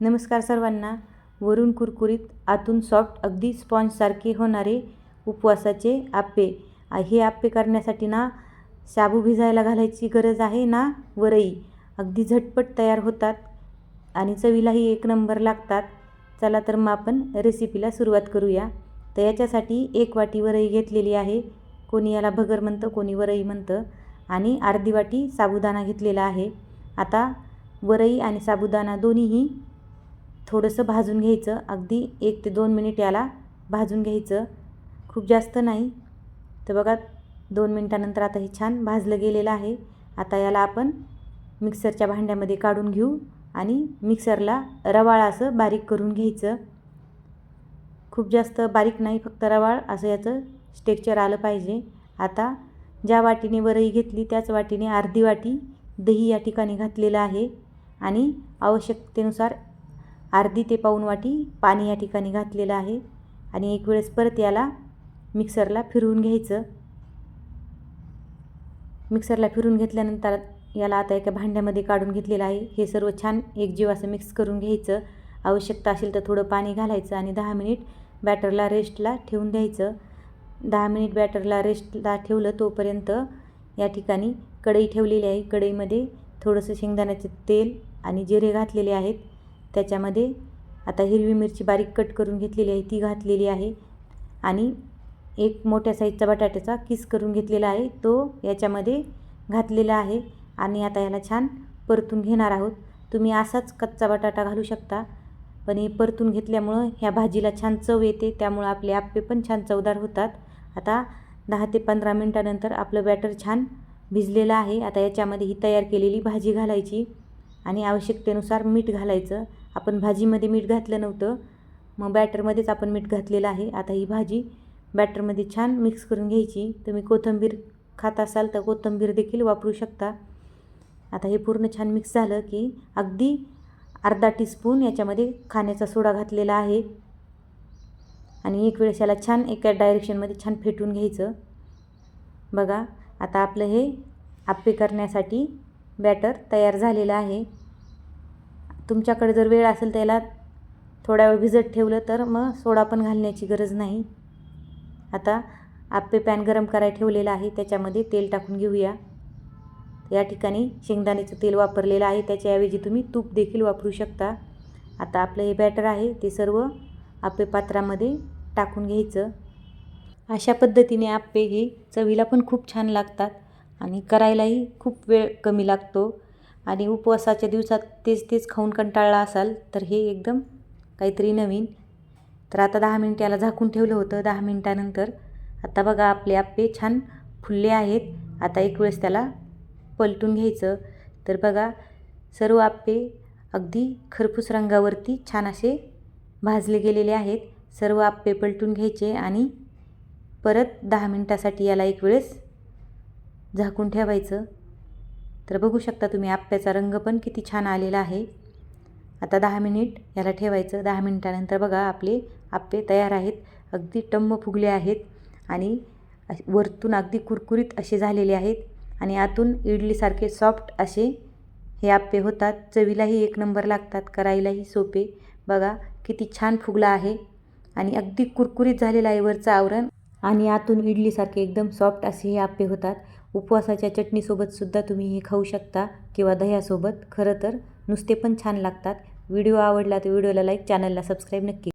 नमस्कार सर्वांना. वरून कुरकुरीत आतून सॉफ्ट अगदी स्पॉन्जसारखे होणारे उपवासाचे आप्पे. हे आप्पे करण्यासाठी ना शाबू भिजायला घालायची गरज आहे ना? वरई. अगदी झटपट तयार होतात आणि चवीलाही एक नंबर लागतात. चला तर मग आपण रेसिपीला सुरुवात करूया. तर याच्यासाठी एक वाटी वरई घेतलेली आहे. कोणी याला भगर म्हणतं कोणी वरई म्हणतं. आणि अर्धी वाटी साबुदाणा घेतलेला आहे. आता वरई आणि साबुदाणा दोन्हीही थोडंसं भाजून घ्यायचं. अगदी एक ते दोन मिनिट याला भाजून घ्यायचं. खूप जास्त नाही. तर बघा दोन मिनटानंतर आता हे छान भाजलं गेलेलं आहे. आता याला आपण मिक्सरच्या भांड्यामध्ये काढून घेऊ आणि मिक्सरला रवाळ असं बारीक करून घ्यायचं. खूप जास्त बारीक नाही फक्त रवाळ असं याचं स्टेक्चर आलं पाहिजे. आता ज्या वाटीने वरई घेतली त्याच वाटीने अर्धी वाटी दही या ठिकाणी घातलेलं आहे. आणि आवश्यकतेनुसार अर्धी ते पाऊण वाटी पाणी या ठिकाणी घातलेलं आहे आणि एक वेळेस परत याला मिक्सरला फिरवून घ्यायचं. मिक्सरला फिरून घेतल्यानंतर याला आता एका भांड्यामध्ये काढून घेतलेलं आहे. हे सर्व छान एकजीव असं मिक्स करून घ्यायचं. आवश्यकता असेल तर थोडं पाणी घालायचं आणि दहा मिनिट बॅटरला रेस्टला ठेवून द्यायचं. दहा मिनिट बॅटरला रेस्टला ठेवलं तोपर्यंत या ठिकाणी कढई ठेवलेली आहे. कढईमध्ये थोडंसं शेंगदाण्याचे तेल आणि जिरे घातलेले आहेत. त्याच्यामध्ये आता हिरवी मिरची बारीक कट करून घेतलेली आहे ती घातलेली आहे. आणि एक मोठ्या साईजचा बटाट्याचा किस करून घेतलेला आहे तो याच्यामध्ये घातलेला आहे. आणि आता याला छान परतून घेणार आहोत. तुम्ही असाच कच्चा बटाटा घालू शकता पण हे परतून घेतल्यामुळं ह्या भाजीला छान चव येते त्यामुळं आपले आप्पे पण छान चवदार होतात. आता दहा ते पंधरा मिनटानंतर आपलं बॅटर छान भिजलेलं आहे. आता याच्यामध्ये ही तयार केलेली भाजी घालायची. आणि आवश्यकतेनुसार मीठ घालायचं. आपण भाजीमध्ये मीठ घातलं नव्हतं. मग बॅटरमध्येच आपण मीठ घातलेलं आहे. आता ही भाजी बॅटरमध्ये छान मिक्स करून घ्यायची. तुम्ही कोथिंबीर खात असाल तर कोथिंबीर देखील वापरू शकता. आता हे पूर्ण छान मिक्स झालं की अगदी अर्धा टीस्पून याच्यामध्ये खाण्याचा सोडा घातलेला आहे. आणि एक वेळेस याला छान एका डायरेक्शनमध्ये छान फेटून घ्यायचं. बघा आता आपलं हे आप्पे करण्यासाठी बॅटर तयार झालेलं आहे. तुमच्याकडे जर वेळ असेल त्याला थोड्या थोडा वेळ भिजत ठेवलं तर मग सोडा पण घालण्याची गरज नाही. आता आप्पे पॅन गरम करायला ठेवलेलं आहे त्याच्यामध्ये तेल टाकून घेऊया. या ठिकाणी शेंगदाण्याचं तेल वापरलेलं आहे त्याच्याऐवजी तुम्ही तूप देखील वापरू शकता. आता आपलं हे बॅटर आहे ते सर्व आप्पे पात्रामध्ये टाकून घ्यायचं. अशा पद्धतीने आप्पे हे चवीला पण खूप छान लागतात. आणि करायलाही खूप वेळ कमी लागतो. आणि उपवासाच्या दिवसात तेच तेच खाऊन कंटाळला असाल तर हे एकदम काहीतरी नवीन. तर आता दहा मिनिट याला झाकून ठेवलं होतं. दहा मिनटानंतर आता बघा आपले आप्पे छान फुलले आहेत. आता एक वेळेस त्याला पलटून घ्यायचं. तर बघा सर्व आप्पे अगदी खरपूस रंगावरती छान असे भाजले गेलेले आहेत. सर्व आप्पे पलटून घ्यायचे आणि परत दहा मिनटासाठी याला एक वेळेस झाकून ठेवायचं. तर बघू शकता तुम्ही आप्प्याचा रंग पण किती छान आलेला आहे. आता दहा मिनिट याला ठेवायचं. दहा मिनटानंतर बघा आपले आप्पे तयार आहेत. अगदी टम्म फुगले आहेत आणि वरतून अगदी कुरकुरीत असे झालेले आहेत. आणि आतून इडलीसारखे सॉफ्ट असे हे आप्पे होतात. चवीलाही एक नंबर लागतात करायलाही सोपे. बघा किती छान फुगला आहे. आणि अगदी कुरकुरीत झालेलं आहे वरचं आवरण. आणि आतून इडलीसारखे एकदम सॉफ्ट असे हे आप्पे होतात. उपवासाच्या चटणीसोबतसुद्धा तुम्ही हे खाऊ शकता किंवा दह्यासोबत. खरं तर नुसते पण छान लागतात. व्हिडिओ आवडला तर व्हिडिओला लाईक चॅनलला सबस्क्राईब नक्की